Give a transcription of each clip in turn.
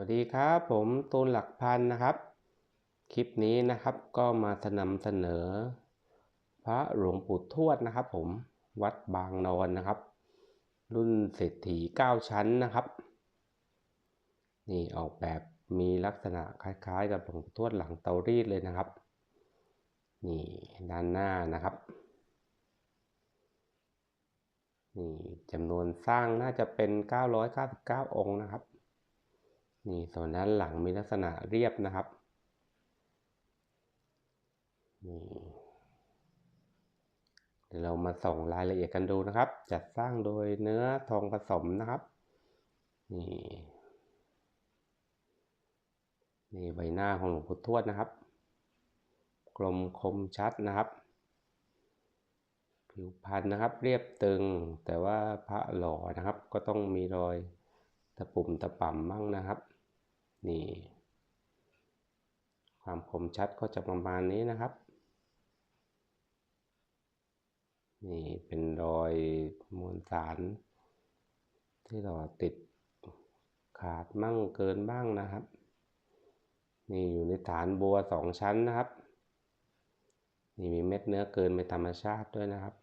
วัสดีครับผมตูนหลักพันนะครับ คลิปนี้นะครับก็มาสนำเสนอ พระหลวงปู่ทวดนะครับ ผมวัดบางนอนนะครับ รุ่นเศรษฐี9ชั้นนะครับ นี่ออกแบบมีลักษณะคล้ายๆ กับหลวงปู่ทวดหลังเตารีดเลยนะครับ นี่ด้านหน้านะครับนี่จำนวนสร้างน่าจะเป็น 999 องค์นะครับ นี่ส่วนด้านหลังมีลักษณะเรียบนะครับนี่เดี๋ยวเรามาส่องรายละเอียดกันดูนะครับ จัดสร้างโดยเนื้อทองผสมนะครับนี่นี่ใบหน้าของหลวงปู่ทวดนะครับ กลมคมชัดนะครับ ผิวพรรณนะครับ เรียบตึงแต่ว่าพระหล่อนะครับ ก็ต้องมีรอยตะปุ่มตะป่ำมั่งนะครับ นี่ ความคมชัดก็จะประมาณนี้นะครับ นี่เป็นรอยมวลสาร ที่เราติดขาดมั่งเกินบ้างนะครับ นี่อยู่ในฐานบัวสองชั้นนะครับ นี่มีเม็ดเนื้อเกินเป็นธรรมชาติด้วยนะครับ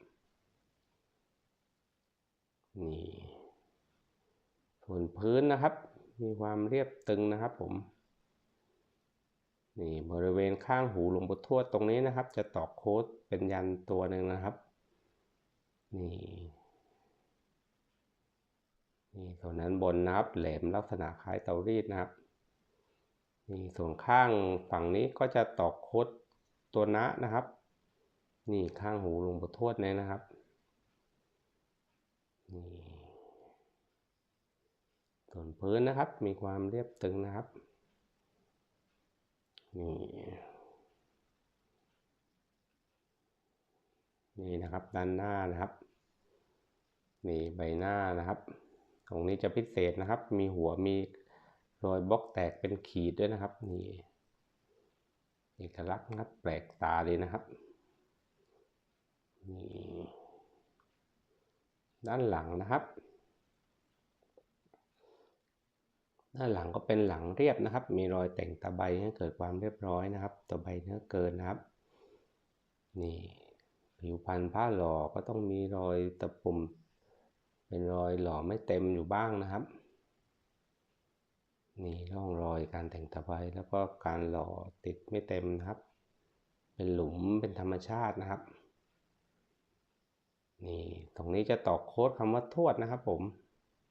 นี่ส่วนพื้นนะครับ มีความเรียบตึงนะครับผมนี่บริเวณข้างหูหลวงปู่ทวดตรงนี้นะครับ จะตอกโค้ดเป็นยันตัวหนึ่งนะครับนี่นี่ส่วนนั้นบนนะครับแหลมลักษณะคล้ายเตารีดนะครับนี่ส่วนข้างฝั่งนี้ก็จะตอกโค้ดตัวนะนะครับ นี่ข้างหูหลวงปู่ทวดเนี่ยนะครับ นี่ ส่วนพื้นนะครับ มีความเรียบตึงนะครับนี่นี่นะครับด้านหน้านะครับนี่ใบหน้านะครับ ตรงนี้จะพิเศษนะครับ มีหัวมีรอยบล็อกแตกเป็นขีดด้วยนะครับนี่เอกลักษณ์นะครับแปลกตาเลยนะครับนี่ด้านหลังนะครับ ด้านหลังก็เป็นหลังเรียบนะครับ มีรอยแต่งตะไบให้เกิดความเรียบร้อยนะครับ ตะไบเนื้อเกินนะครับ นี่ผิวพันธุ์ผ้าหล่อก็ต้องมีรอยตะปุ่ม เป็นรอยหล่อไม่เต็มอยู่บ้างนะครับ นี่ร่องรอยการแต่งตะไบแล้วก็การหล่อติดไม่เต็มนะครับ เป็นหลุมเป็นธรรมชาตินะครับ นี่ตรงนี้จะตอกโค้ดคำว่าทวดนะครับผม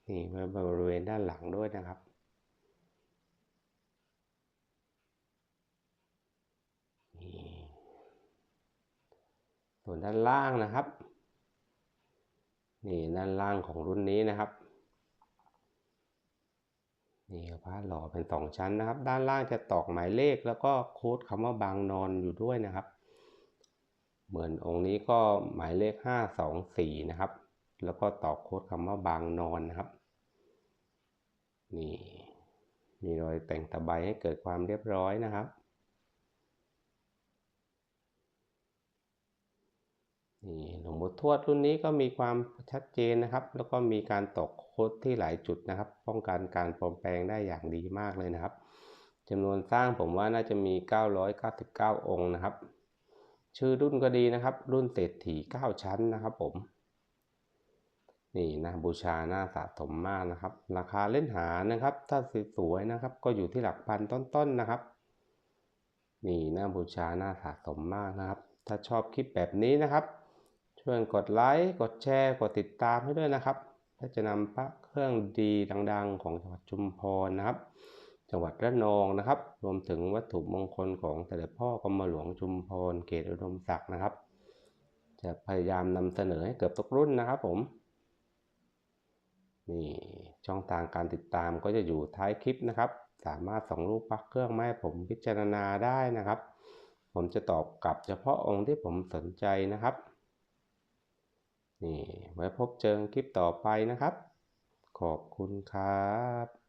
นี่บริเวณด้านหลังด้วยนะครับส่ วนด้านล่างนะครับนี่ด้านล่างของรุ่นนี้นะครับนี่พระหล่อเป็นสองชั้นนะครับ ด้านล่างจะตอกหมายเลขแล้วก็โค้ดคำว่าบางนอนอยู่ด้วยนะครับ เหมือนองค์นี้ก็หมายเลขห้าสองสี่นะครับ แล้วก็ตอกโค้ดคำว่าบางนอนนะครับ นี่มีรอยแต่งตะไบให้เกิดความเรียบร้อยนะครับ นี่หลวงปู่ทวดรุ่นนี้ก็มีความชัดเจนนะครับ แล้วก็มีการตกโคดที่หลายจุดนะครับ ป้องกันการปลอมแปลงได้อย่างดีมากเลยนะครับจำนวนสร้างผมว่าน่าจะมี 999 องค์นะครับ ชื่อรุ่นก็ดีนะครับ รุ่นเศรษฐี9ชั้นนะครับผมนี่นะบูชาหน้าสะสมมากนะครับ ราคาเล่นหานะครับ ถ้าสวยๆนะครับ ก็อยู่ที่หลักพันต้นๆนนะครับ นี่หน้าบูชาหน้าสะสมมากนะครับ ถ้าชอบคลิปแบบนี้นะครับ ช่วยกดไลค์กดแชร์ กดติดตามให้ด้วยนะครับถ้าจะนำพระเครื่องดีดังๆ ของจังหวัดชุมพรนะครับ จังหวัดระนองนะครับ รวมถึงวัตถุมงคลของแต่ละพ่อกรมหลวงชุมพรเขตอุดมศักดิ์นะครับ จะพยายามนำเสนอให้เกือบทุกรุ่นนะครับผมนี่ช่องทางการติดตามก็จะอยู่ท้ายคลิปนะครับ สามารถส่งรูปพักเครื่องมาให้ผมพิจารณาได้นะครับ ผมจะตอบกลับเฉพาะองค์ที่ผมสนใจนะครับ นี่ไว้พบเจอคลิปต่อไปนะครับ ขอบคุณครับ